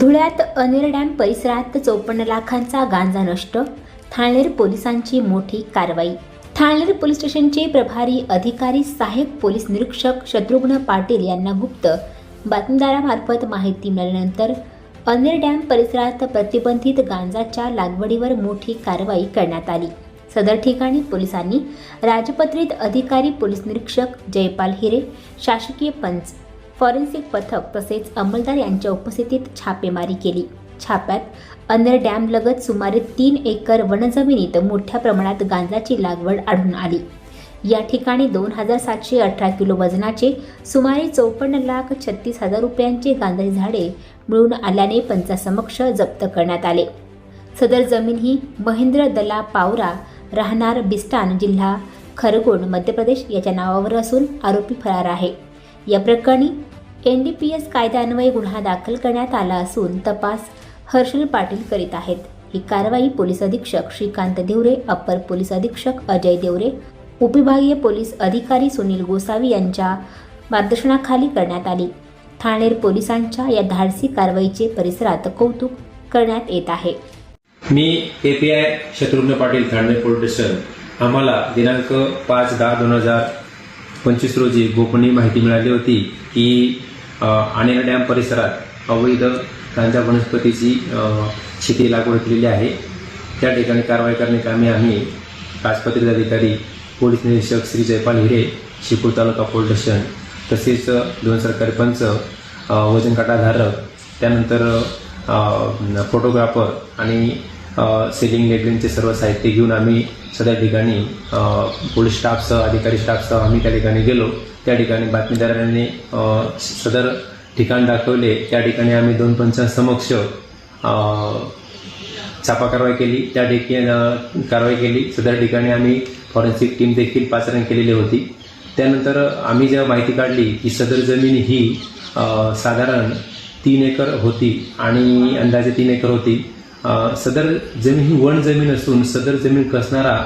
धुळ्यात अनेर डॅम परिसरात चौपन्न लाखांचा गांजा नष्ट थाळनेर पोलिसांची मोठी कारवाई. थाळनेर पोलीस स्टेशनचे प्रभारी अधिकारी सहाय्यक पोलीस निरीक्षक शत्रुघ्न पाटील यांना गुप्त बातमीदारामार्फत माहिती मिळाल्यानंतर अनेर डॅम परिसरात प्रतिबंधित गांजाच्या लागवडीवर मोठी कारवाई करण्यात आली. सदर ठिकाणी पोलिसांनी राजपत्रित अधिकारी पोलीस निरीक्षक जयपाल हिरे शासकीय पंच फॉरेन्सिक पथक तसेच अंमलदार यांच्या उपस्थितीत छापेमारी केली. छाप्यात अंदर डॅमलगत सुमारे तीन एकर वनजमिनीत मोठ्या प्रमाणात गांजाची लागवड आढळून आली. या ठिकाणी दोन हजार सातशे अठरा किलो वजनाचे सुमारे चौपन्न लाख छत्तीस हजार रुपयांचे गांजाची झाडे मिळून आल्याने पंचासमक्ष जप्त करण्यात आले. सदर जमीन ही महेंद्र दला पावरा राहणार बिस्टान जिल्हा खरगोण मध्य प्रदेश याच्या नावावर असून आरोपी फरार आहे. या प्रकरणी एन डी पी एस कायद्यान्वये गुन्हा दाखल करण्यात आला असून तपास हर्षल पाटील करीत आहेत. ही कारवाई पोलीस अधीक्षक श्रीकांत देवरे अप्पर पोलीस अधीक्षक अजय देवरे उपविभागीय पोलीस अधिकारी सुनील गोसावी यांच्या मार्गदर्शनाखाली करण्यात आली. ठाणेर पोलिसांच्या या धाडसी कारवाईचे परिसरात कौतुक करण्यात येत आहे. मी A P I Shatrughan Patil Thane police station. आम्हाला दिनांक पाच दहा दोन हजार पंचवीस रोजी गोपनीय माहिती मिळाली होती की अ, डॅम परिसरात अवैध गांजा वनस्पतीची शेती लागवड केलेली आहे. त्या ठिकाणी कारवाई करण्याकामी आम्ही राजपत्रित अधिकारी पोलीस निरीक्षक श्री जयपाल हिरे शिपूर तालुका पोलीस स्टेशन तसेच दोन सरकारी पंच वजन काटाधारक त्यानंतर फोटोग्राफर आणि सिलिंग लेबलिंगचे सर्व साहित्य घेऊन आम्ही सगळ्या ठिकाणी पोलीस स्टाफसह अधिकारी स्टाफसह आम्ही त्या ठिकाणी गेलो. त्या ठिकाणी बातमीदारांनी सदर ठिकाण दाखवले. त्या ठिकाणी आम्ही दोन पंचांसमक्ष छापा कारवाई केली. त्या ठिकाणी कारवाई केली. सदर ठिकाणी आम्ही फॉरेन्सिक टीम देखील पाचारण केलेली होती. त्यानंतर आम्ही जेव्हा माहिती काढली की सदर जमीन ही साधारण तीन एकर होती आणि अंदाजे तीन एकर होती सदर जमीन ही वन जमीन असून सदर जमीन कसणारा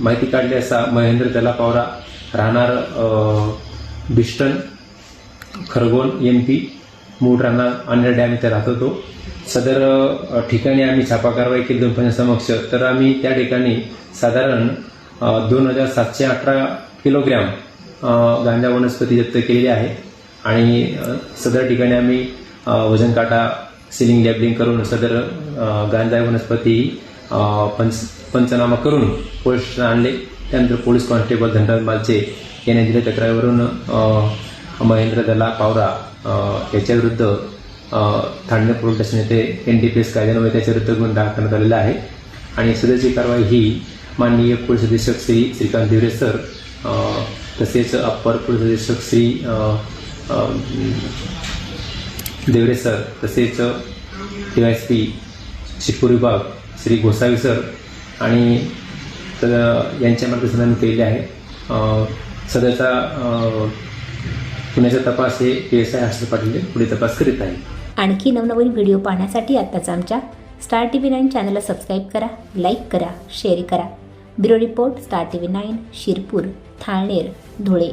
माहिती काढली असा महेंद्र दलापावरा राहणार बिष्टन बिस्टन खरगोन एम पी मूळ राहणार अंडर डॅम इथे राहतो तो सदर ठिकाणी आम्ही छापा कारवाई केली दोन समक्ष. तर आम्ही त्या ठिकाणी साधारण दोन हजार सातशे अठरा किलोग्रॅम गांजा वनस्पती जप्त केलेली आहे. आणि सदर ठिकाणी आम्ही वजन काटा सिलिंग लॅबलिंग करून सदर गांजा वनस्पती पंच पंचनामा करून पोलीस आणले. त्यानंतर पोलीस कॉन्स्टेबल धनराज मालचे यांनी दिल्या तक्रारीवरून महेंद्र दला पावरा याच्याविरुद्ध ठाणे पोलीस स्टेशन येथे एन डी पी एस कायद्यान्वये त्याच्याविरुद्ध गुन्हा दाखल करण्यात आलेला आहे. आणि सदरची कारवाई ही माननीय पोलीस अधीक्षक श्री श्रीकांत दिवरे सर तसेच अप्पर पोलीस अधीक्षक श्री देवरे सर तसेच डी एस पी शिपूर विभाग श्री गोसावी सर आणि तर यांच्या मार्गदर्शनाने केलेले आहे. सध्याचा पुण्याचा तपास हे P S I Harshad Patil पुढे तपास करीत आहे. आणखी नवनवीन व्हिडिओ पाहण्यासाठी आत्ताच आमच्या स्टार टी व्ही नाईन चॅनलला सबस्क्राईब करा लाईक करा शेअर करा. Bureau report star T V nine Shirpur Thalner Dhule.